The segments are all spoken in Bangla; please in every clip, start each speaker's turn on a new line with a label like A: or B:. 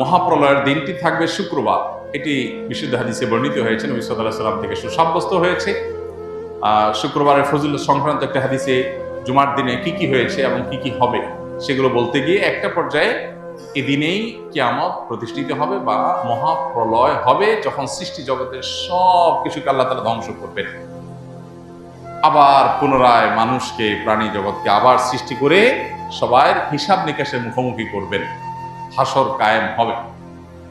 A: মহাপ্রলয়ের দিনটি থাকবে শুক্রবার। এটি বিশুদ্ধ হাদিসে বর্ণিত হয়েছে। নবী সাল্লাহ সাল্লাম থেকে সুসাব্যস্ত হয়েছে। শুক্রবারের ফজিল সংক্রান্ত একটা হাদিসে জুমার দিনে কি কি হয়েছে এবং কি কি হবে, সেগুলো বলতে গিয়ে একটা পর্যায়ে এদিনেই কিয়ামত প্রতিষ্ঠিত হবে বা মহাপ্রলয় হবে, যখন সৃষ্টি জগতের সব কিছুকে আল্লাহ তালা ধ্বংস করবেন। আবার পুনরায় মানুষকে, প্রাণী জগৎকে আবার সৃষ্টি করে সবার হিসাব নিকাশের মুখোমুখি করবেন। হাসর কায়েম হবে।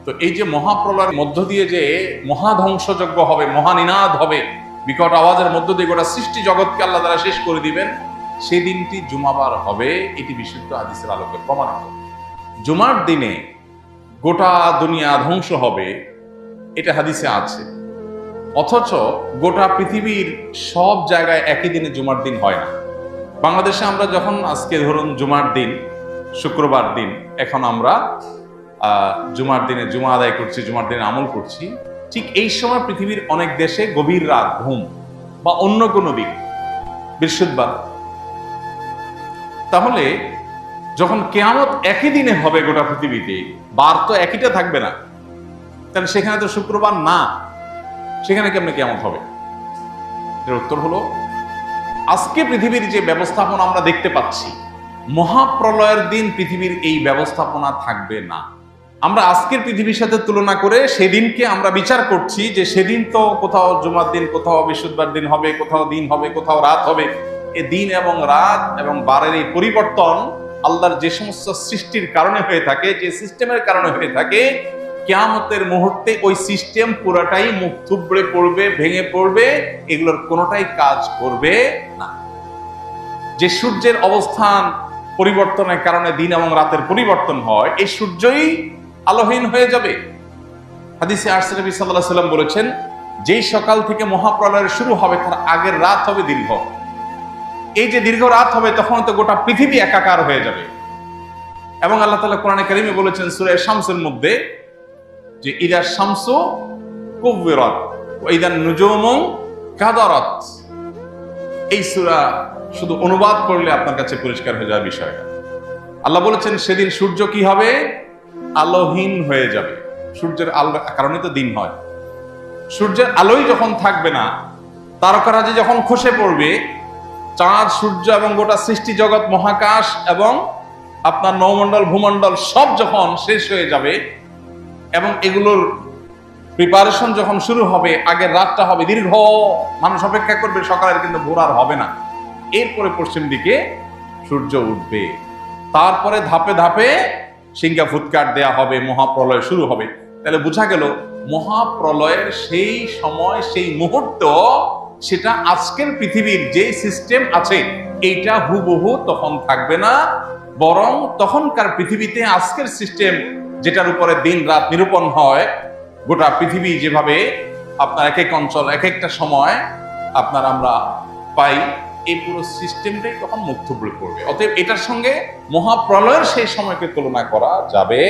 A: তো এই যে মহাপ্রলয়ের মধ্য দিয়ে যে মহাধ্বংসযজ্ঞ হবে, মহানিনাদ হবে, বিকট আওয়াজের মধ্য দিয়ে গোটা সৃষ্টি জগৎকে আল্লাহ তারা শেষ করে দিবেন, সেই দিনটি জুমাবার হবে, এটি বিশুদ্ধ হাদিসের আলোকে প্রমাণিত। জুমার দিনে গোটা দুনিয়া ধ্বংস হবে, এটা হাদিসে আছে। অথচ গোটা পৃথিবীর সব জায়গায় একই দিনে জুমার দিন হয় না। বাংলাদেশে আমরা যখন আজকে ধরুন জুমার দিন শুক্রবার দিন। এখন আমরা জুমার দিনে জুমা আদায় করছি, জুমার দিনে আমল করছি। ঠিক এই সময় পৃথিবীর অনেক দেশে গভীর রাত, ঘুম বা অন্য কোনো দিন, বৃহস্পতিবার। তাহলে যখন কেয়ামত একই দিনে হবে গোটা পৃথিবীতে, বার তো একইটা থাকবে না। তাহলে সেখানে তো শুক্রবার না, সেখানে কেমনে কেমন হবে? এর উত্তর হলো, আজকে পৃথিবীর যে ব্যবস্থাপনা আমরা দেখতে পাচ্ছি মহাপ্রলয়ের দিন পৃথিবীর এই ব্যবস্থাপনা থাকবে না। আমরা আজকের পৃথিবীর সাথে তুলনা করে সেদিনকে আমরা বিচার করছি যে সেদিন তো কোথাও জুমার দিন, কোথাও বৃহস্পতিবার দিন হবে, কোথাও দিন হবে, কোথাও রাত হবে। এ দিন এবং রাত এবং বারের এই পরিবর্তন আল্লাহর যে সমস্ত সৃষ্টির কারণে হয়ে থাকে, যে সিস্টেমের কারণে হয়ে থাকে, কেয়ামতের মুহূর্তে ওই সিস্টেম পুরাটাই মুখ থুবড়ে পড়বে, ভেঙে পড়বে, এগুলোর কোনোটাই কাজ করবে না। যে সূর্যের অবস্থান পরিবর্তনের কারণে দিন এবং রাতের পরিবর্তন হয়, এই সূর্যই আলোহীন হয়ে যাবে। হাদিসে আরসে নবী সাল্লাহ সাল্লাম বলেছেন, যেই সকাল থেকে মহাপ্রলয়ের শুরু হবে, তার আগের রাত হবে দীর্ঘ। এই যে দীর্ঘ রাত হবে তখন তো গোটা পৃথিবী একাকার হয়ে যাবে। এবং আল্লাহ তাআলা কোরআনে কারিমে বলেছেন, সূরা শামসের মধ্যে যে, ইদা শামসু কুববিরাত, ওয়া ইদা নুজুমু কাদারাত। এই সূরা শুধু অনুবাদ করলে আপনার কাছে পরিষ্কার হয়ে যাবে বিষয়টা আল্লাহ বলেছেন, সেদিন সূর্য কি হবে? আলোহীন হয়ে যাবে। সূর্যের আলো কারণে তো দিন হয়। সূর্যের আলোই যখন থাকবে না তারকারাজি যখন খসে পড়বে, চাঁদ, সূর্য এবং গোটা সৃষ্টি জগৎ, মহাকাশ এবং আপনার নৌমণ্ডল, ভূমণ্ডল সব যখন শেষ হয়ে যাবে এবং এগুলোর প্রিপারেশন যখন শুরু হবে, আগের রাতটা হবে, দীর্ঘ, মানুষ অপেক্ষা করবে, সকালের কিন্তু ভোর আর হবে না। এরপরে পশ্চিম দিকে সূর্য উঠবে। তারপরে ধাপে ধাপে সিংহা ফুৎকার দেয়া হবে, মহাপ্রলয় শুরু হবে। তাহলে বোঝা গেল, মহাপ্রলয়ের সেই সময়, সেই মুহূর্ত, সেটা আজকের পৃথিবীর যে সিস্টেম আছে, এইটা হুবহু তখন থাকবে না। বরং তখনকার পৃথিবীতে আজকের সিস্টেম যেটার উপরে দিন রাত নিরূপণ হয়, গোটা পৃথিবী যেভাবে আপনার এক এক অঞ্চল, এক একটা সময় আপনার আমরা পাই এই পুরো সিস্টেমটাই তখন মুক্ত পড়ে পড়বে। অতএব এটার সঙ্গে মহাপ্রলয়ের সেই সময়কে তুলনা করা যাবে